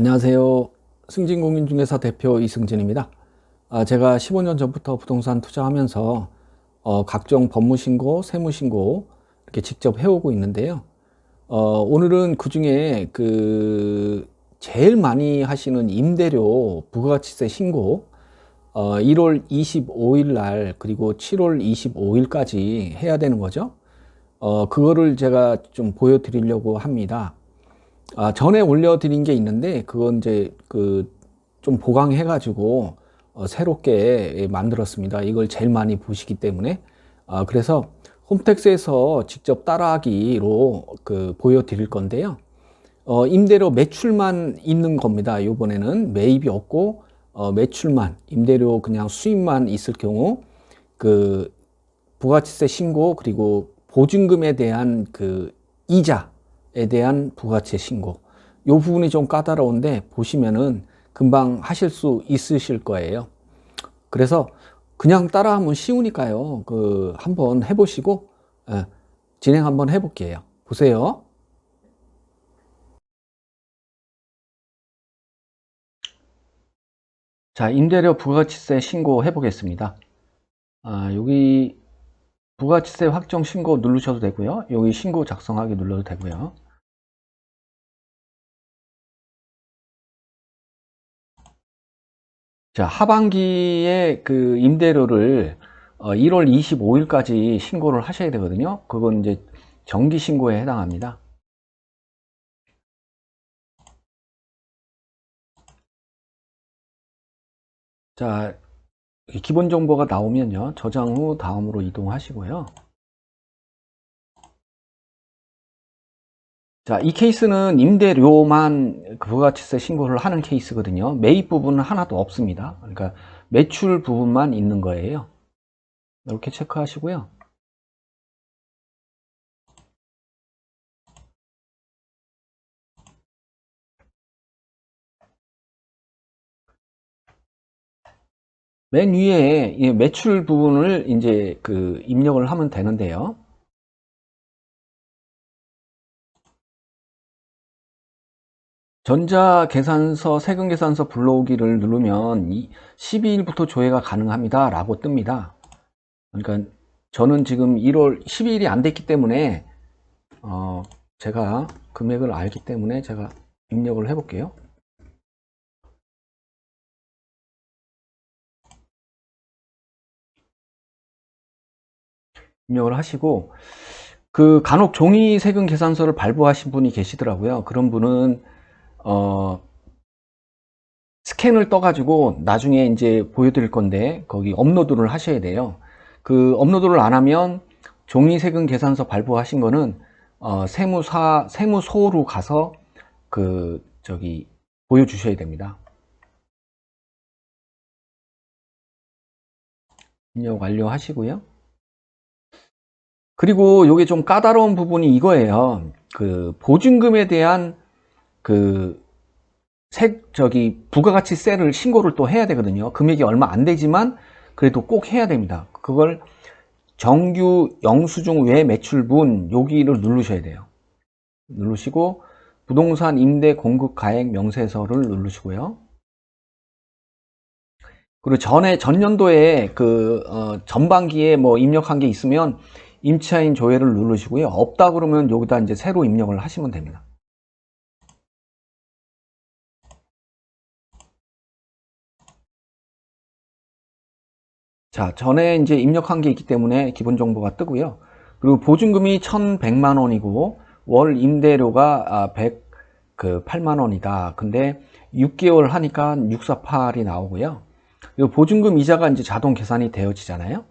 안녕하세요. 승진공인중개사 대표 이승진입니다. 아, 제가 15년 전부터 부동산 투자하면서 어, 각종 법무신고, 세무신고 이렇게 직접 해오고 있는데요. 어, 오늘은 그 중에 그 제일 많이 하시는 임대료 부가가치세 신고 어, 1월 25일 날 그리고 7월 25일까지 해야 되는 거죠. 어, 그거를 제가 좀 보여드리려고 합니다. 아, 전에 올려드린 게 있는데 그건 이제 그 좀 보강해가지고 어, 새롭게 만들었습니다. 이걸 제일 많이 보시기 때문에 아, 그래서 홈택스에서 직접 따라하기로 그 보여드릴 건데요. 어, 임대료 매출만 있는 겁니다. 이번에는 매입이 없고 어, 매출만 임대료 그냥 수입만 있을 경우 그 부가치세 신고 그리고 보증금에 대한 그 이자에 대한 부가세 신고 요 부분이 좀 까다로운데 보시면은 금방 하실 수 있으실 거예요. 그래서 그냥 따라하면 쉬우니까요. 그 한번 해보시고 예, 진행 한번 해볼게요. 보세요. 자, 임대료 부가치세 신고 해보겠습니다. 아, 여기 부가치세 확정 신고 누르셔도 되고요. 여기 신고 작성하기 눌러도 되고요. 자, 하반기에 그 임대료를 어, 1월 25일까지 신고를 하셔야 되거든요. 그건 이제 정기 신고에 해당합니다. 자, 기본 정보가 나오면요. 저장 후 다음으로 이동하시고요. 자, 이 케이스는 임대료만 부가치세 신고를 하는 케이스거든요. 매입 부분은 하나도 없습니다. 그러니까 매출 부분만 있는 거예요. 이렇게 체크하시고요. 맨 위에 이 매출 부분을 이제 그 입력을 하면 되는데요. 전자계산서, 세금계산서 불러오기를 누르면 12일부터 조회가 가능합니다. 라고 뜹니다. 그러니까 저는 지금 1월 12일이 안 됐기 때문에 어 제가 금액을 알기 때문에 제가 입력을 해 볼게요. 입력을 하시고 그 간혹 종이 세금 계산서를 발부하신 분이 계시더라고요. 그런 분은 어 스캔을 떠가지고 나중에 이제 보여드릴 건데 거기 업로드를 하셔야 돼요. 그 업로드를 안 하면 종이 세금 계산서 발부하신 거는 어 세무사 세무소로 가서 그 저기 보여주셔야 됩니다. 입력 완료하시고요. 그리고 이게 좀 까다로운 부분이 이거예요. 그 보증금에 대한 그 세, 저기 부가가치세를 신고를 또 해야 되거든요. 금액이 얼마 안 되지만 그래도 꼭 해야 됩니다. 그걸 정규 영수증 외 매출분 여기를 누르셔야 돼요. 누르시고 부동산 임대 공급 가액 명세서를 누르시고요. 그리고 전에 전년도에 그 어, 전반기에 뭐 입력한 게 있으면 임차인 조회를 누르시고요. 없다 그러면 여기다 이제 새로 입력을 하시면 됩니다. 자, 전에 이제 입력한 게 있기 때문에 기본 정보가 뜨고요. 그리고 보증금이 1,100만 원이고 월 임대료가 100, 그 8만 원이다. 근데 6개월 하니까 648이 나오고요. 이 보증금 이자가 이제 자동 계산이 되어지잖아요.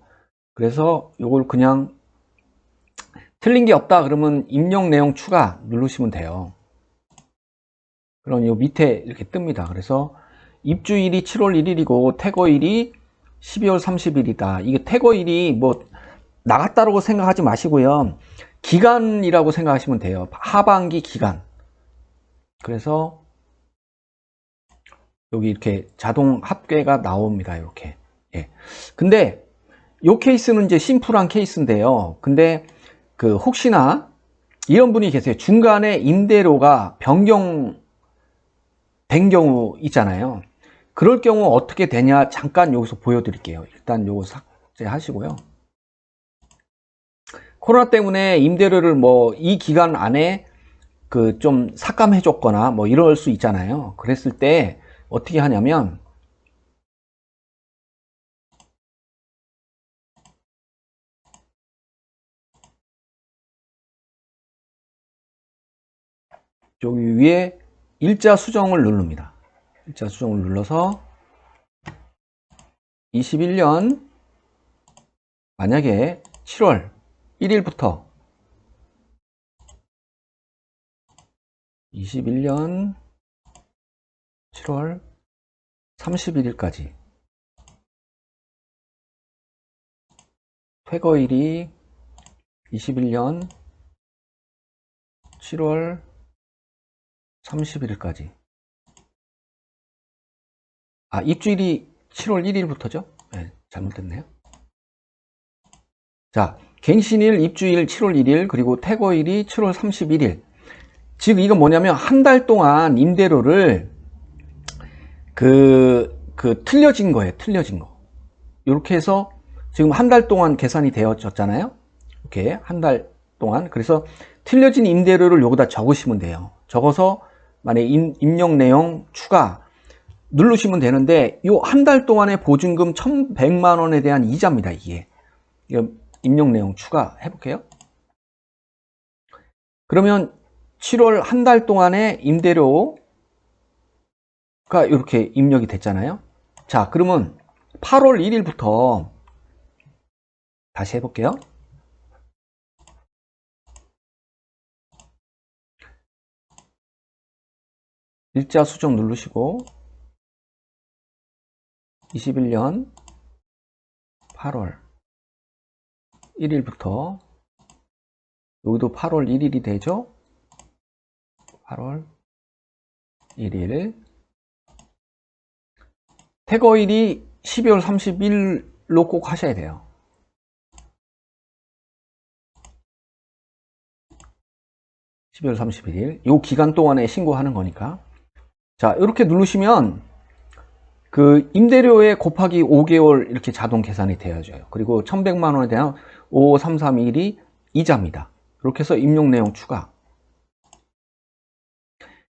그래서 이걸 그냥 틀린 게 없다 그러면 입력 내용 추가 누르시면 돼요. 그럼 이 밑에 이렇게 뜹니다. 그래서 입주일이 7월 1일이고 퇴거일이 12월 30일이다. 이게 퇴거일이 뭐 나갔다라고 생각하지 마시고요. 기간이라고 생각하시면 돼요. 하반기 기간. 그래서 여기 이렇게 자동 합계가 나옵니다. 이렇게. 예. 근데 이 케이스는 이제 심플한 케이스인데요. 근데 그 혹시나 이런 분이 계세요. 중간에 임대료가 변경 된 경우 있잖아요. 그럴 경우 어떻게 되냐 잠깐 여기서 보여드릴게요. 일단 요거 삭제하시고요. 코로나 때문에 임대료를 뭐 이 기간 안에 그 좀 삭감해 줬거나 뭐 이럴 수 있잖아요. 그랬을 때 어떻게 하냐면 여기 위에 일자 수정을 누릅니다. 일자 수정을 눌러서 21년 만약에 7월 1일부터 21년 7월 31일까지 퇴거일이 21년 7월 31일까지 아 입주일이 7월 1일부터죠? 네, 잘못됐네요. 자, 갱신일 입주일 7월 1일 그리고 퇴거일이 7월 31일 즉 이건 뭐냐면 한 달 동안 임대료를 그, 그 틀려진 거예요. 틀려진 거. 이렇게 해서 지금 한 달 동안 계산이 되어졌잖아요. 이렇게 한 달 동안 그래서 틀려진 임대료를 여기다 적으시면 돼요. 적어서 만약 임, 입력 내용 추가 누르시면 되는데 요한달 동안의 보증금 1100만 원에 대한 이자입니다. 이게 입력 내용 추가 해볼게요. 그러면 7월 한 달 동안의 임대료가 이렇게 입력이 됐잖아요. 자, 그러면 8월 1일부터 다시 해볼게요. 일자 수정 누르시고 21년 8월 1일부터 여기도 8월 1일이 되죠? 8월 1일 태거일이 12월 30일로 꼭 하셔야 돼요. (12월 31일) 요 기간 동안에 신고하는 거니까 자 이렇게 누르시면 그 임대료에 곱하기 5개월 이렇게 자동 계산이 되어져요 그리고 1100만 원에 대한 5331이 이자입니다. 이렇게 해서 입력 내용 추가.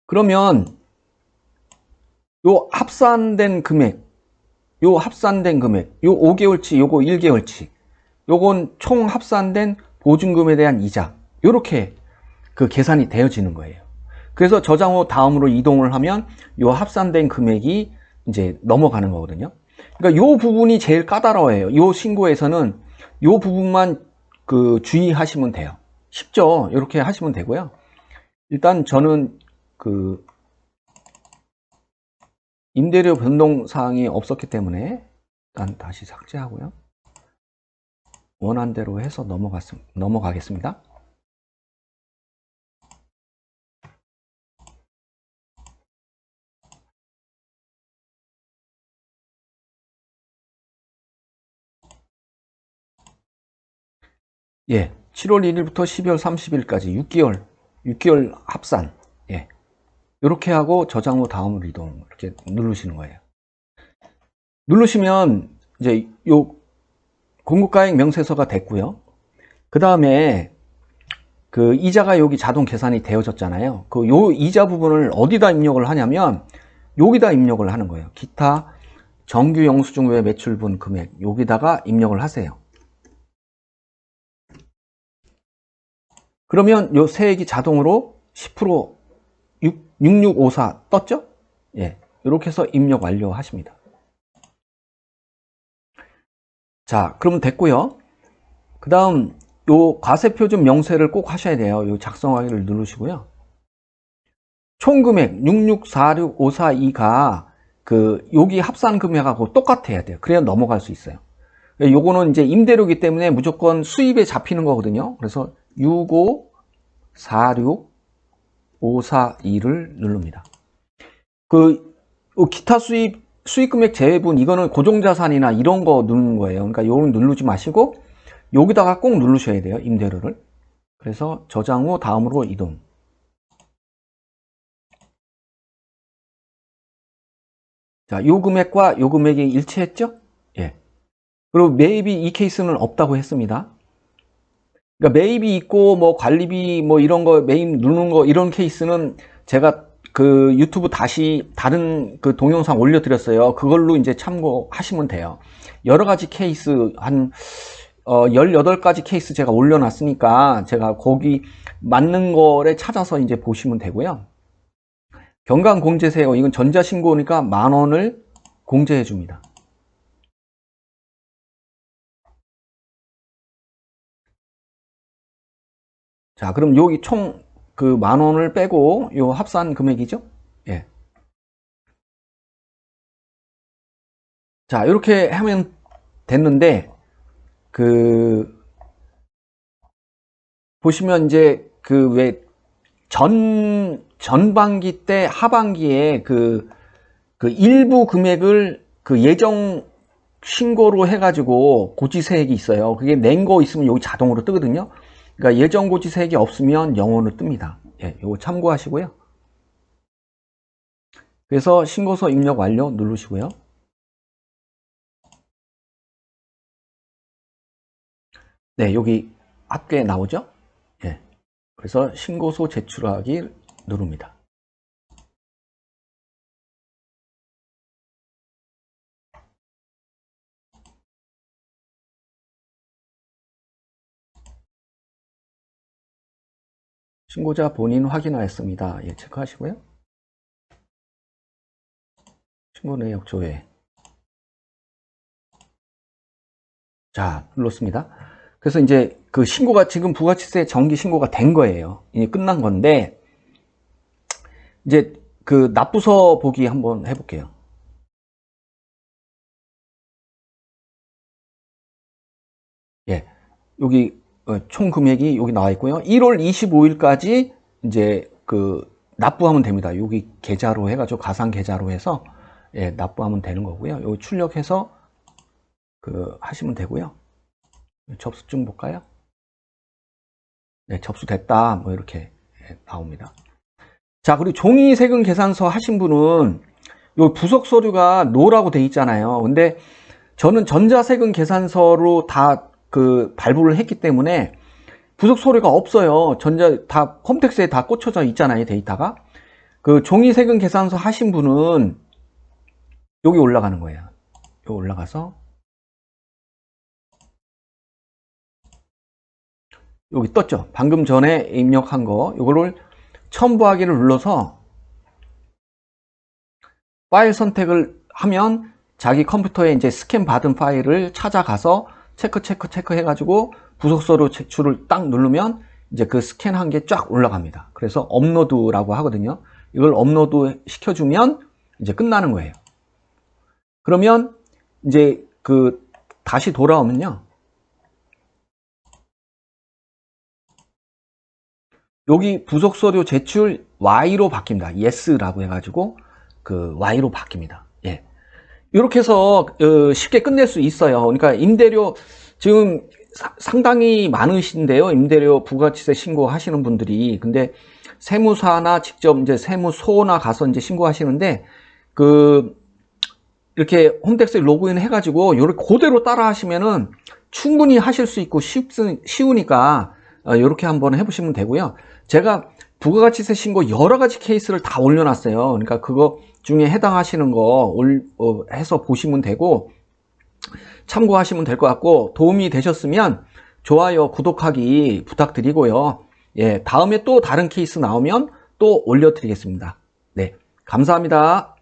그러면 요 합산된 금액 요 합산된 금액 요 5개월치 요거 1개월치 요건 총 합산된 보증금에 대한 이자 요렇게 그 계산이 되어지는 거예요 그래서 저장 후 다음으로 이동을 하면 요 합산된 금액이 이제 넘어가는 거거든요. 그러니까 요 부분이 제일 까다로워요. 요 신고에서는 요 부분만 그 주의하시면 돼요. 쉽죠? 이렇게 하시면 되고요. 일단 저는 그 임대료 변동 사항이 없었기 때문에 일단 다시 삭제하고요. 원한대로 해서 넘어갔, 넘어가겠습니다. 예, 7월 1일부터 12월 30일까지 6개월, 6개월 합산. 예. 이렇게 하고 저장 후 다음으로 이동 이렇게 누르시는 거예요. 누르시면 이제 요 공급가액 명세서가 됐고요. 그 다음에 그 이자가 여기 자동 계산이 되어졌잖아요. 그 요 이자 부분을 어디다 입력을 하냐면 여기다 입력을 하는 거예요. 기타 정규 영수증 외 매출분 금액 여기다가 입력을 하세요. 그러면 요 세액이 자동으로 10% 6654 떴죠? 예. 이렇게 해서 입력 완료하십니다. 자, 그러면 됐고요. 그 다음 요 과세표준 명세를 꼭 하셔야 돼요. 요 작성하기를 누르시고요. 총 금액 6646542가 그 여기 합산 금액하고 똑같아야 돼요. 그래야 넘어갈 수 있어요. 요거는 이제 임대료기 때문에 무조건 수입에 잡히는 거거든요. 그래서 6546 542를 누릅니다. 그 기타 수입 수익 금액 제외분 이거는 고정 자산이나 이런 거 누르는 거예요. 그러니까 요걸 누르지 마시고 여기다가 꼭 누르셔야 돼요. 임대료를. 그래서 저장 후 다음으로 이동. 자, 요 금액과 요 금액이 일치했죠? 예. 그리고 매입이 이 케이스는 없다고 했습니다. 그러니까 매입이 있고 뭐 관리비 뭐 이런 거 매입 누르는 거 이런 케이스는 제가 그 유튜브 다시 다른 그 동영상 올려드렸어요. 그걸로 이제 참고하시면 돼요. 여러 가지 케이스 한 어, 18가지 케이스 제가 올려놨으니까 제가 거기 맞는 거를 찾아서 이제 보시면 되고요. 경감 공제세요. 이건 전자신고니까 만 원을 공제해 줍니다. 자, 그럼 여기 총 그 만 원을 빼고 요 합산 금액이죠? 예. 자, 이렇게 하면 됐는데 그 보시면 이제 그 왜 전 전반기 때 하반기에 그, 그 일부 금액을 그 예정 신고로 해가지고 고지세액이 있어요. 그게 낸 거 있으면 여기 자동으로 뜨거든요. 그러니까 예정 고지세액이 없으면 0원으로 뜹니다. 예, 요거 참고하시고요. 그래서 신고서 입력 완료 누르시고요. 네, 여기 앞에 나오죠? 예. 그래서 신고서 제출하기 누릅니다. 신고자 본인 확인하였습니다. 예, 체크하시고요. 신고 내역 조회. 자, 눌렀습니다. 그래서 이제 그 신고가 지금 부가치세 정기 신고가 된 거예요. 이제 끝난 건데, 이제 그 납부서 보기 한번 해볼게요. 예. 여기 어, 총 금액이 여기 나와 있고요. 1월 25일까지 이제 그 납부하면 됩니다. 여기 계좌로 해가지고 가상 계좌로 해서 예, 납부하면 되는 거고요. 여기 출력해서 그 하시면 되고요. 접수증 볼까요? 네, 접수됐다. 뭐 이렇게 예, 나옵니다. 자, 그리고 종이 세금 계산서 하신 분은 요 부속 서류가 노라고 돼 있잖아요. 근데 저는 전자세금 계산서로 다 그 발부를 했기 때문에 부속 서류가 없어요. 전자 다 컴텍스에 다 꽂혀져 있잖아요, 데이터가. 그 종이 세금 계산서 하신 분은 여기 올라가는 거예요. 여기 올라가서 여기 떴죠. 방금 전에 입력한 거 이거를 첨부하기를 눌러서 파일 선택을 하면 자기 컴퓨터에 이제 스캔 받은 파일을 찾아가서 체크 체크 체크 해가지고 부속서류 제출을 딱 누르면 이제 그 스캔한 게 쫙 올라갑니다. 그래서 업로드라고 하거든요. 이걸 업로드 시켜주면 이제 끝나는 거예요. 그러면 이제 그 다시 돌아오면요. 여기 부속 서류 제출 Y로 바뀝니다. Yes라고 해가지고 그 Y로 바뀝니다. 예. 이렇게 해서 어, 쉽게 끝낼 수 있어요. 그러니까 임대료 지금 사, 상당히 많으신데요. 임대료 부가치세 신고하시는 분들이 근데 세무사나 직접 이제 세무소나 가서 이제 신고하시는데 그 이렇게 홈택스에 로그인 해가지고 이렇게 그대로 따라 하시면은 충분히 하실 수 있고 쉽, 쉬우니까 이렇게 한번 해보시면 되고요. 제가 부가가치세 신고 여러 가지 케이스를 다 올려놨어요. 그러니까 그거 중에 해당하시는 거 올, 어, 해서 보시면 되고 참고하시면 될 것 같고 도움이 되셨으면 좋아요, 구독하기 부탁드리고요. 예, 다음에 또 다른 케이스 나오면 또 올려드리겠습니다. 네, 감사합니다.